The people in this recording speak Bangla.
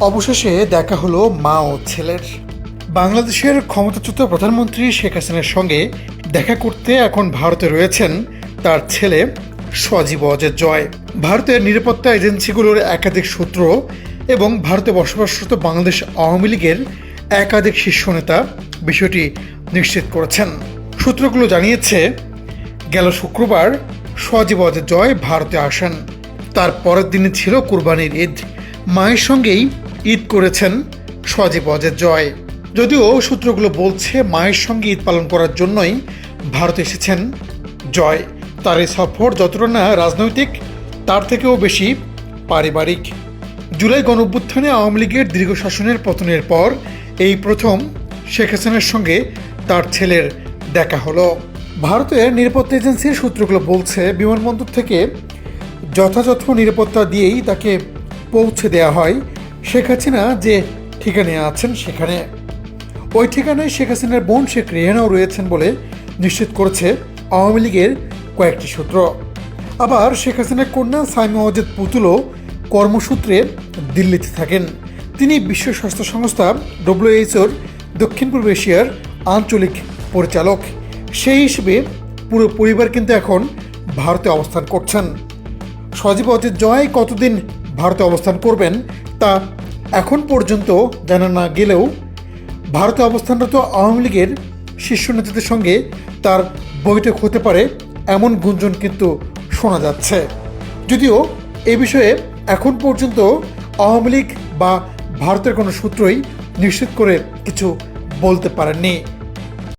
অবশেষে দেখা হলো মা ও ছেলের। বাংলাদেশের ক্ষমতাচ্যুত প্রধানমন্ত্রী শেখ হাসিনার সঙ্গে দেখা করতে এখন ভারতে রয়েছেন তার ছেলে সজীব অজের জয়। ভারতের নিরাপত্তা এজেন্সিগুলোর একাধিক সূত্র এবং ভারতে বসবাসরত বাংলাদেশ আওয়ামী লীগের একাধিক শীর্ষ নেতা বিষয়টি নিশ্চিত করেছেন। সূত্রগুলো জানিয়েছে, গেল শুক্রবার সজীব অজের জয় ভারতে আসেন। তার পরের দিনে ছিল কুরবানির ঈদ। মায়ের সঙ্গেই ঈদ করেছেন সজীব অজের জয়। যদিও সূত্রগুলো বলছে, মায়ের সঙ্গে ঈদ পালন করার জন্যই ভারতে এসেছেন জয়। তার এই সফর যতটা না রাজনৈতিক, তার থেকেও বেশি পারিবারিক। জুলাই গণঅভ্যুত্থানে আওয়ামী লীগের দীর্ঘ শাসনের পতনের পর এই প্রথম শেখ হাসিনার সঙ্গে তার ছেলের দেখা হলো। ভারতের নিরাপত্তা এজেন্সির সূত্রগুলো বলছে, বিমানবন্দর থেকে যথাযথ নিরাপত্তা দিয়েই তাকে পৌঁছে দেওয়া হয়। শেখ হাসিনা যে ঠিকানায় আছেন সেখানে। ওই ঠিকানায় শেখ হাসিনার বোন শেখ রেহানাও রয়েছেন বলে নিশ্চিত করেছে আওয়ামী লীগের কয়েকটি সূত্র। আবার শেখ হাসিনার কন্যা সাইমা পুতুলও কর্মসূত্রে দিল্লিতে থাকেন। তিনি বিশ্ব স্বাস্থ্য সংস্থা ডব্লিউএইচওর দক্ষিণ পূর্ব এশিয়ার আঞ্চলিক পরিচালক। সেই হিসেবে পুরো পরিবার কিন্তু এখন ভারতে অবস্থান করছেন। সজীব অজিত জয় কতদিন ভারতে অবস্থান করবেন তা এখন পর্যন্ত জানা না গেলেও ভারতে অবস্থানরত আওয়ামী লীগের শীর্ষ নেতাদের সঙ্গে তার বৈঠক হতে পারে এমন গুঞ্জন কিন্তু শোনা যাচ্ছে। যদিও এ বিষয়ে এখন পর্যন্ত আওয়ামী লীগ বা ভারতের কোনো সূত্রই নিশ্চিত করে কিছু বলতে পারেননি।